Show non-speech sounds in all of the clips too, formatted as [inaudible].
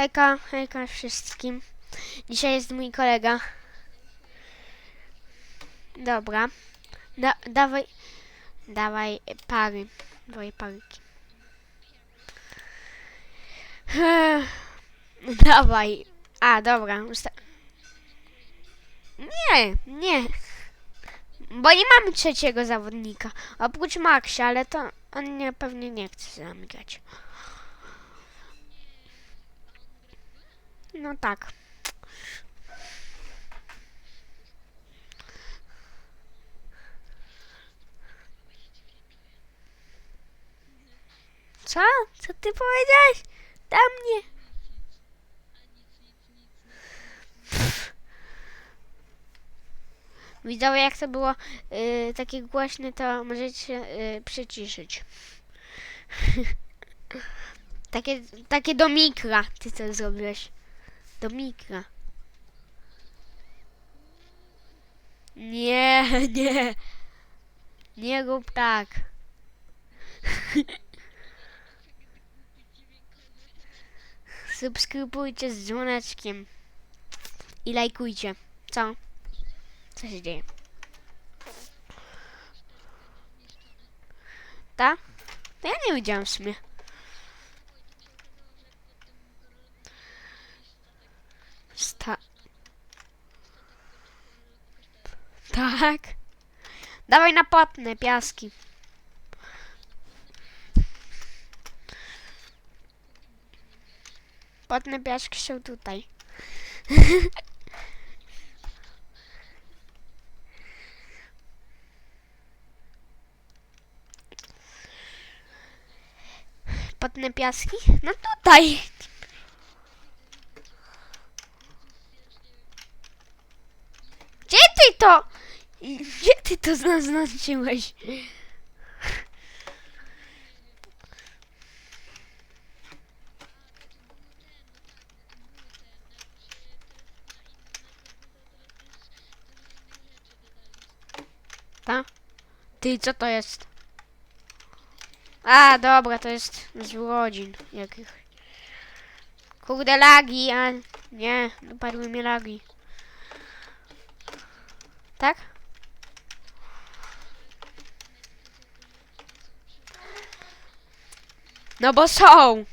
Hejka, hejka wszystkim. Dzisiaj jest mój kolega. Dobra. Da, dawaj, dawaj pary. Dawaj parki. [laughs] Dawaj. A, dobra. Usta- nie, nie. Bo nie mamy trzeciego zawodnika. Oprócz Maxia, ale to on nie, pewnie nie chce z grać. No tak. Co? Co ty powiedziałeś? Do mnie. Widzowie, jak to było y, takie głośne, to możecie y, przyciszyć. [laughs] takie, takie do mikra. Ty co zrobiłeś? Do mikra. Nie, [laughs] nie. Nie rób tak. [laughs] Subskrybujcie z dzwoneczkiem. I lajkujcie. Co? Co się dzieje? Ta? To ja nie widziałam w sumie. Tak. Dawaj na potne piaski. Potne piaski są tutaj. [laughs] Potne piaski? No tutaj. Gdzie ty to? Gdzie ty to zaznaczyłeś? Ta? Ty, co to jest? A, dobra, to jest z urodzin jakich. Kurde, lagi, a nie, dopadły mi lagi. Tak? No bo są!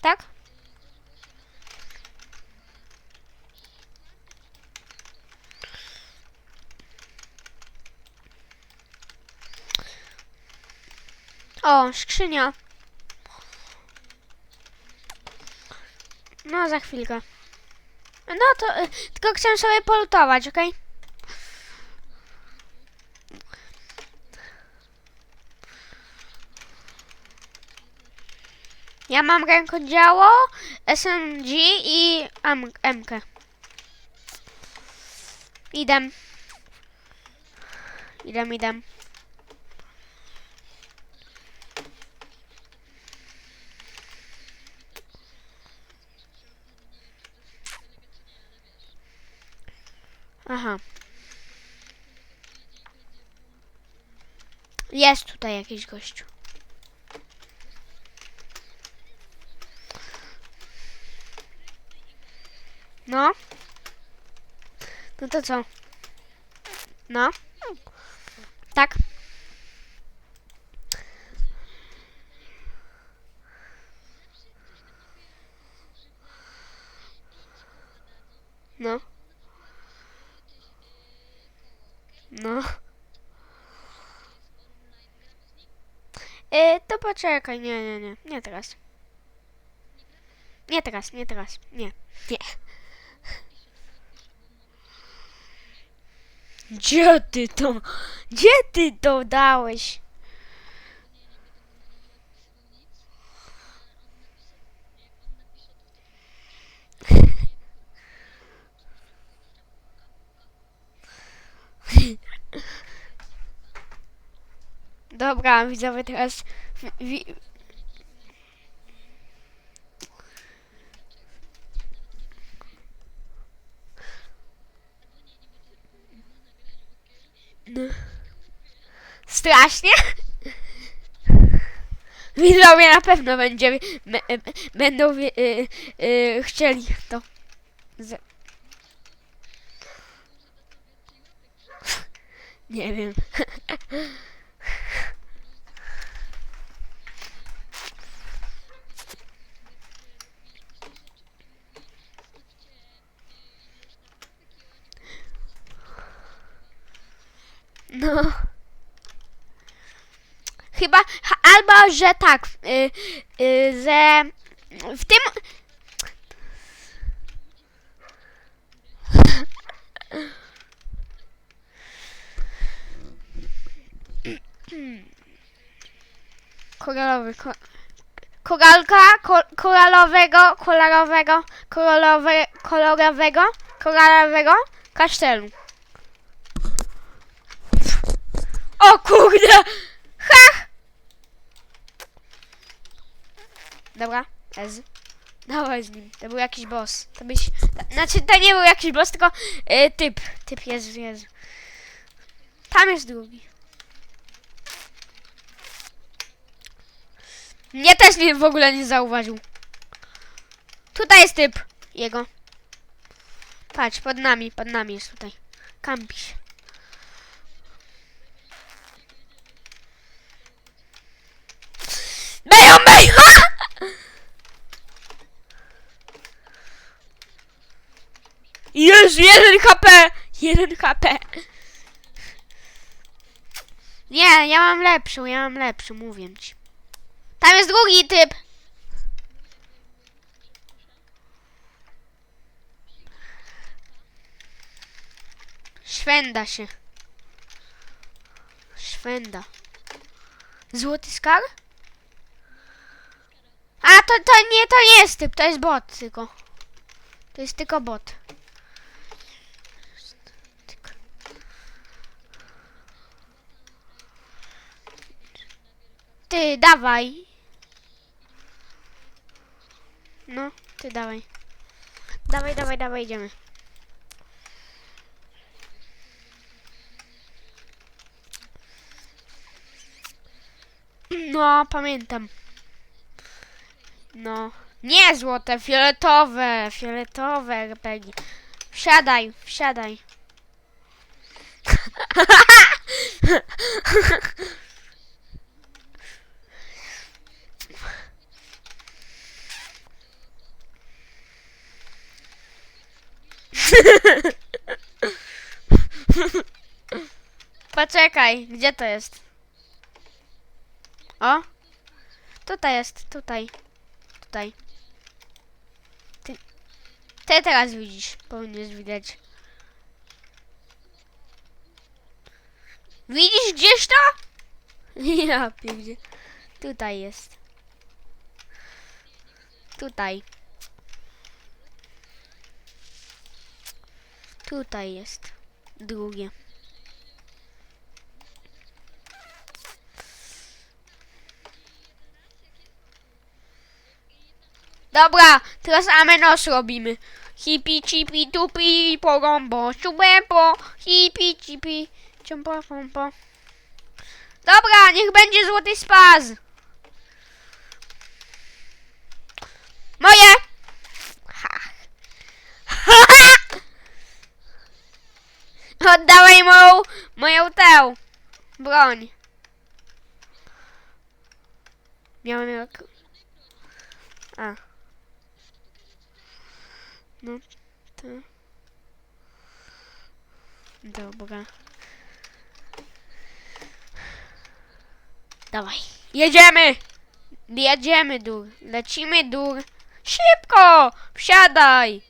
Tak? O, skrzynia. No, za chwilkę. No to, y, tylko chcę sobie polutować, okej? Ja mam rękodzieło, SMG i MK. Idę. Idę, idę. Jest tutaj jakiś gościu. No. No to co? No. Tak. No. No. E, to poczekaj, nie, nie, nie, nie teraz. Nie teraz, nie teraz, nie, nie. Gdzie ty to, gdzie ty to dałeś? [laughs] Dobra, widzowie, teraz... Wi No. Strasznie? Widzowie na pewno będzie, e, będą y, y, chcieli to. Z... Nie wiem. [laughs] No. Chyba, albo, że tak, y, y, że w tym... Koralowy, ko, koralka, ko, koralowego, kolorowego, kolorowe, kolorowego, koralowego kasztelu. O kurde! Ha! Dobra, Ez. Dawaj z nim. To był jakiś boss. To byś... Znaczy, to nie był jakiś boss, tylko y, typ. Typ, Jezu, Jezu. Tam jest drugi. Mnie też nie, w ogóle nie zauważył. Tutaj jest typ. Jego. Patrz, pod nami, pod nami jest tutaj. Kampi się. Beją, beją! Jeden HP! Jeden HP! Nie, ja mam lepszą, ja mam lepszą, mówię ci. Tam jest drugi typ! Szwenda się. Szwenda. Złoty skar? A to, to nie, to nie jest typ, to jest bot tylko. To jest tylko bot. Ty, dawaj. No, ty dawaj. Dawaj, dawaj, dawaj, idziemy. No, pamiętam. No. Nie złote, fioletowe, fioletowe RPG. Wsiadaj, wsiadaj. [laughs] Poczekaj, gdzie to jest? O! Tutaj jest, tutaj. Tutaj. Ty, ty teraz widzisz, powinieneś widać. Widzisz gdzieś to? [laughs] Ja pierdzie. Tutaj jest. Tutaj. Tutaj jest. Drugie. Dobra, teraz amenos robimy. Hipi cipi tupi porombo siubempo hipi cipi ciumpo pompo. Dobra, niech będzie złoty spaz. Moje! Oddawaj moją, moją tę broń. Miałem jak... A. No, to... Dobra. Dawaj. Jedziemy! Jedziemy, dur. Lecimy, dur. Szybko! Wsiadaj!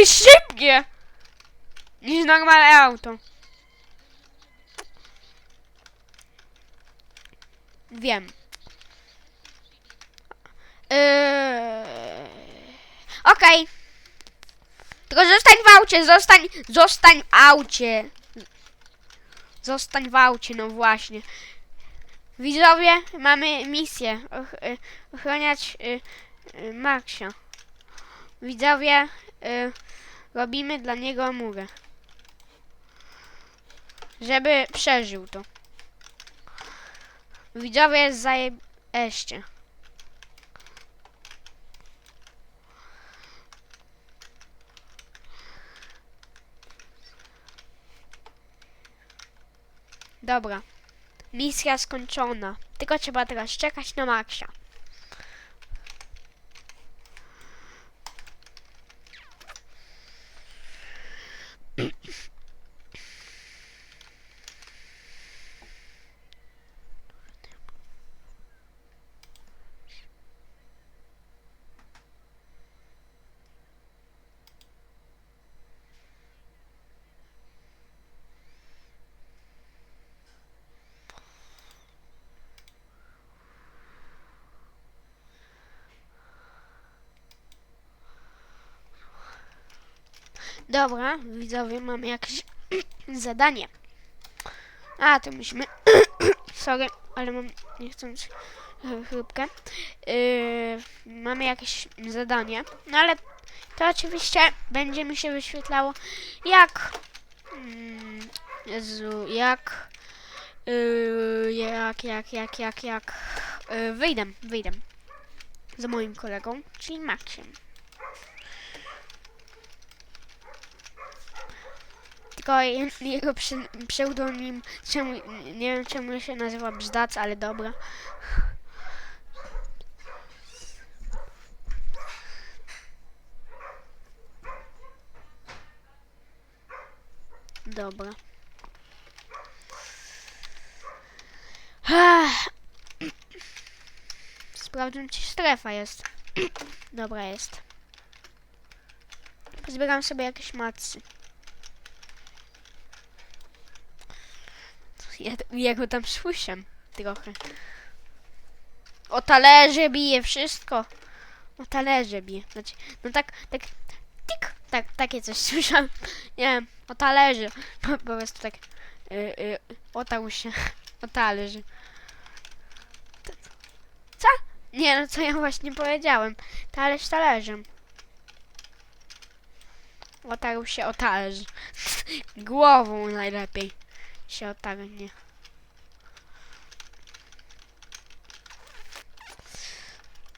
Jest szybkie! Niż normalne auto. Wiem. Yy... Okej. Tylko zostań w aucie, zostań, zostań w aucie. Zostań w aucie, no właśnie. Widzowie, mamy misję. Och, y, ochroniać y, y, Maxia. Widzowie, y, robimy dla niego amurę. Żeby przeżył to. Widzowie zajebeście. Dobra. Misja skończona. Tylko trzeba teraz czekać na Maxia. Dobra, widzowie, mamy jakieś [clears throat] zadanie. A, to musimy... [clears throat] Sorry, ale mam niechcący ch- chrypkę. Yy, mamy jakieś zadanie, no ale to oczywiście będzie mi się wyświetlało jak... Mm, Jezu, jak... Yy, jak, jak, jak, jak, jak... Yy, wyjdę, wyjdę. Z moim kolegą, czyli Maxiem. Tylko je- jego przy- pseudonim, czemu, nie wiem czemu się nazywa Bzdac, ale dobra. Dobra. Sprawdzę, czy strefa jest. Dobra, jest. Pozbieram sobie jakieś macy. Ja, ja go tam słyszę trochę. O talerze bije wszystko. O talerze bije. Znaczy, no tak, tak, tik, tak, takie coś [laughs] słyszałem. Nie wiem, o talerze. [laughs] Po, po prostu tak, y, y, się. [laughs] O talerze. Co? Nie no, co ja właśnie powiedziałem. Talerz talerzem. Otarł się o talerz. Głową najlepiej się otarnie.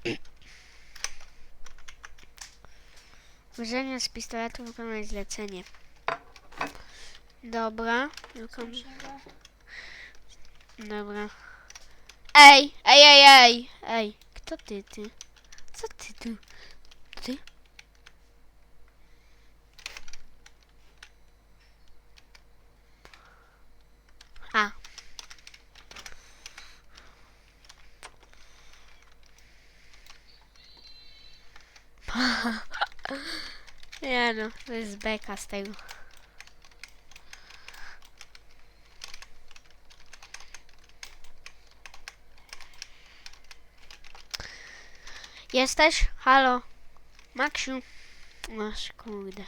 [clears throat] Używanie z pistoletu wykonać zlecenie. Dobra. Dobra. Ej, ej, ej, ej, ej. Kto ty, ty? Co ty tu? Ty? A. No, to jest beka z tego. Jesteś? Halo? Maksiu? Masz kurde.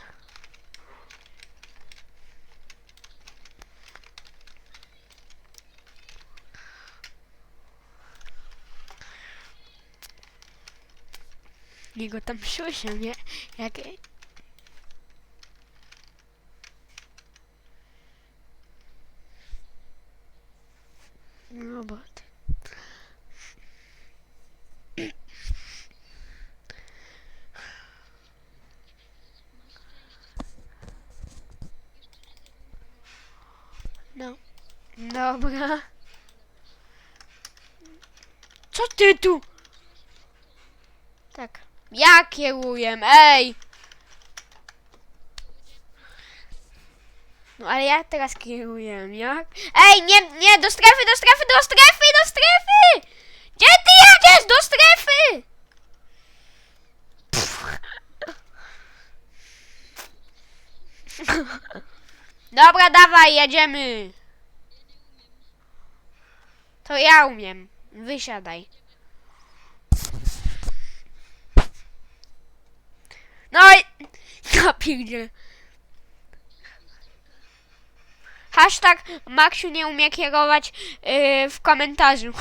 Nie go tam słyszę, nie? Jak... Robot. No. Dobra. Co ty tu? Tak. Kieruję, ej! No ale ja teraz kieruję, jak? Ej, nie, nie, do strefy, do strefy, do strefy, do strefy! Gdzie ty jedziesz? Do strefy! [laughs] Dobra, dawaj, jedziemy. To ja umiem. Wysiadaj. No i... [laughs] Napierdzie. Hashtag Maksiu nie umie kierować yy, w komentarzu.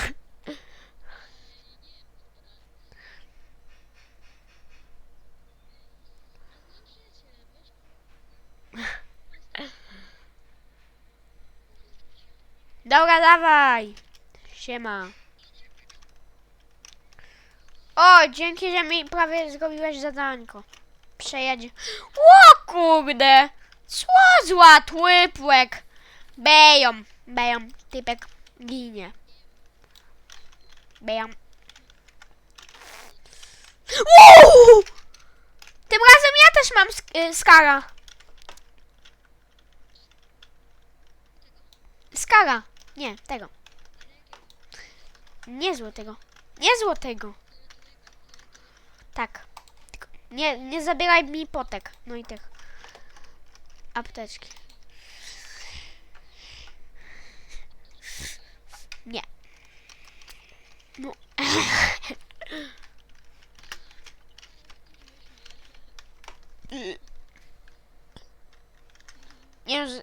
Dobra, dawaj! Siema. O, dzięki, że mi prawie zrobiłeś zadanko. Przejedzie. O kurde! Co zła tłypłek. Beją, beją. Typek ginie. Beją. Uuu! Tym razem ja też mam sk- y, skara. Skara. Nie, tego. Nie złotego. Nie złotego. Tak. Nie, nie zabieraj mi potek. No i tych. Apteczki. Nie. No. [laughs] Nie wiem.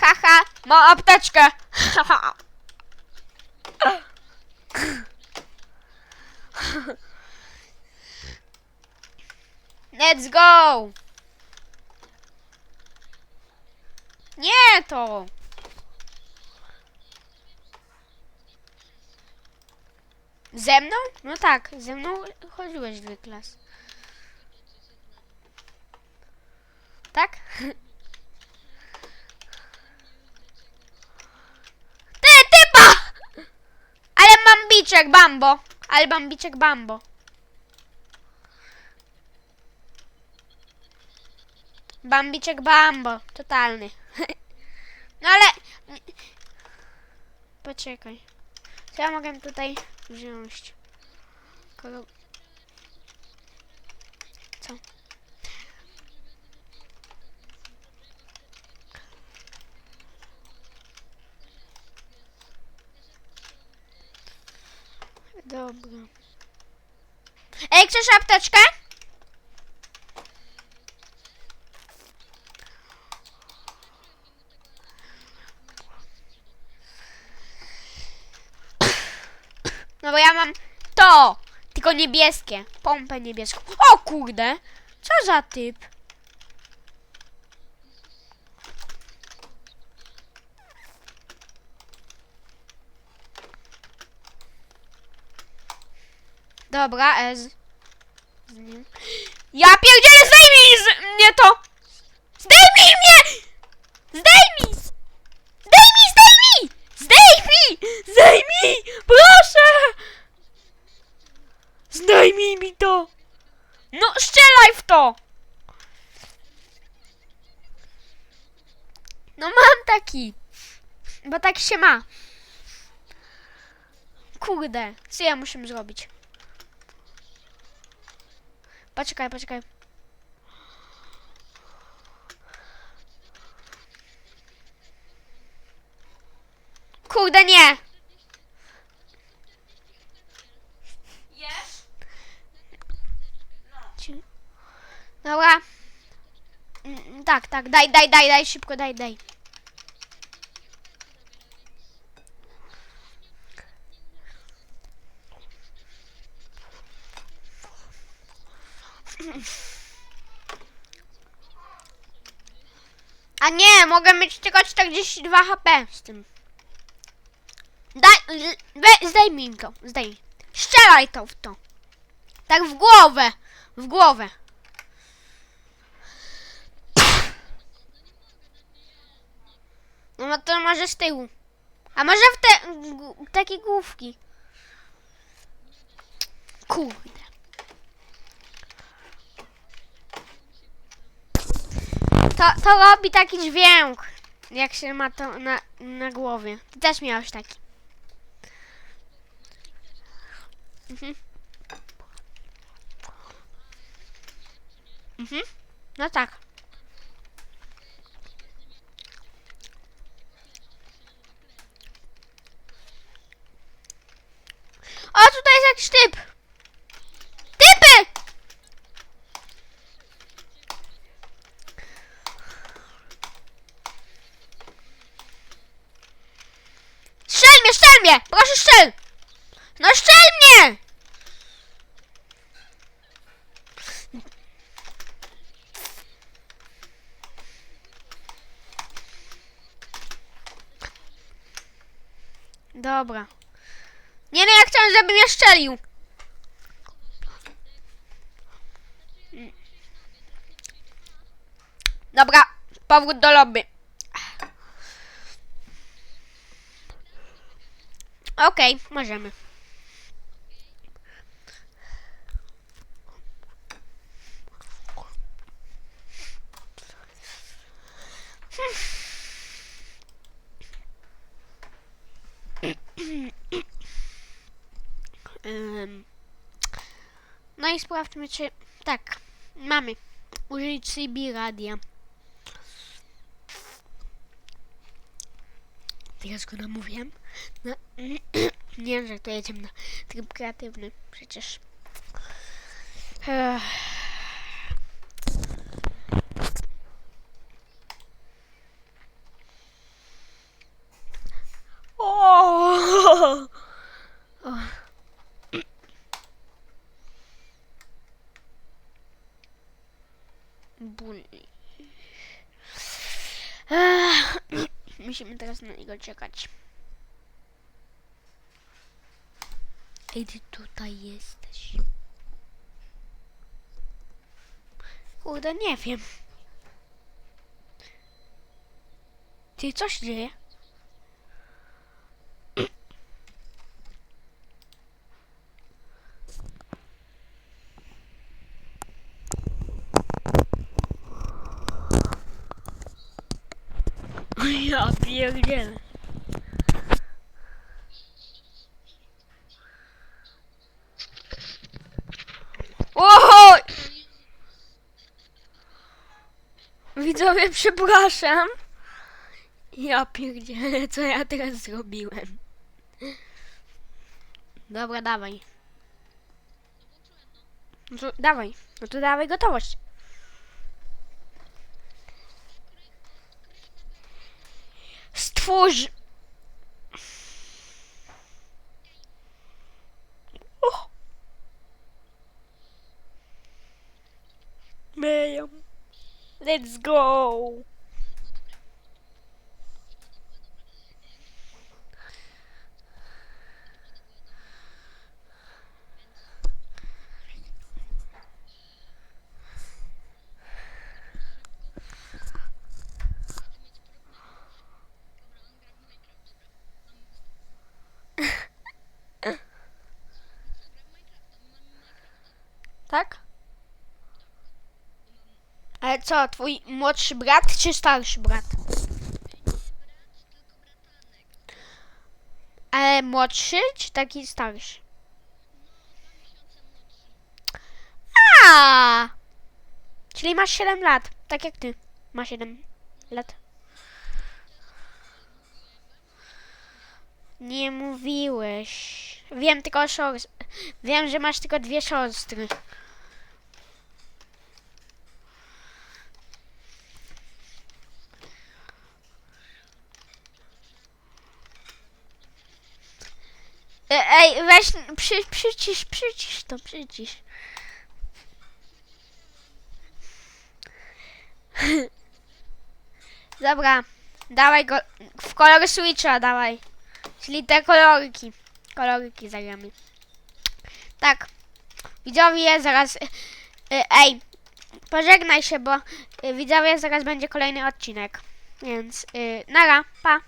Haha, mam apteczkę. Haha. [laughs] Let's go. Nie to. Ze mną? No tak, ze mną chodziłeś klasy. Tak? [laughs] Ty, typa! Ale mam biczek bambo. Ale mam biczek bambo. Bambiczek bambo. Totalny. [laughs] No ale... Poczekaj. Co ja mogę tutaj wziąć? Kogo... Co? Dobra. Ej, chcesz apteczkę? No bo ja mam to, tylko niebieskie. Pompę niebieską. O kurde! Co za typ? Dobra, Ez. Ja pierdzielę, zdejmij z mnie to! Zdejmij mnie! Zdejmij! Zdejmij, zdejmij! Zdejmij! Zdejmij! Proszę! Zdejmij mi to! No, strzelaj w to! No mam taki. Bo tak się ma. Kurde, co ja muszę zrobić? Poczekaj, poczekaj. Kurde, nie! Jest? Ci- Dobra. Mm, mm, Tak, tak, daj, daj, daj, daj, szybko, daj, daj. A nie, mogę mieć tylko 42 HP z tym. Daj, we, zdejmij mi to, zdejmij. Strzelaj to w to. Tak w głowę, w głowę. No no to może z tyłu. A może w te g- takie główki. Kurde. To, to robi taki dźwięk, jak się ma to na, na głowie. Ty też miałeś taki. Mhm. Mhm. No tak. O, tutaj jest jakiś typ. mnie! Proszę strzel! No strzel mnie! Dobra. Nie no, ja chciałem, żeby mnie szczelił. Dobra, powrót do lobby. Okej, możemy. Ym. No i sprawdźmy, czy... Tak, mamy. Użyć CB radia. Teraz go namówiłem. No, [clears throat] nie wiem, że to jedziemy na tryb kreatywny. Przecież... Ech. O! Ból. Ech, Musimy teraz na niego czekać. Ej, ty tutaj jesteś. Kurde, nie wiem. Ty, co się dzieje? Ja pierdzielę. Oho! Widzowie, przepraszam. Ja pierdzielę, co ja teraz zrobiłem. Dobra, dawaj. No to dawaj. No to dawaj gotowość. Stwórz... O! Myją. Let's go! Tak? Ale co, twój młodszy brat czy starszy brat? Ale młodszy czy taki starszy? A! Czyli masz 7 lat, tak jak ty. Masz 7 lat. Nie mówiłeś. Wiem tylko o. Wiem, że masz tylko dwie siostry. Ej, weź, przy, przycisz, przycisz to, przycisz. [laughs] Dobra, dawaj go, w kolor switcha dawaj. Czyli te kolorki, kolorki zagramy. Tak, widzowie, zaraz, e, e, ej, pożegnaj się, bo e, widzowie, zaraz będzie kolejny odcinek. Więc, y, nara, pa.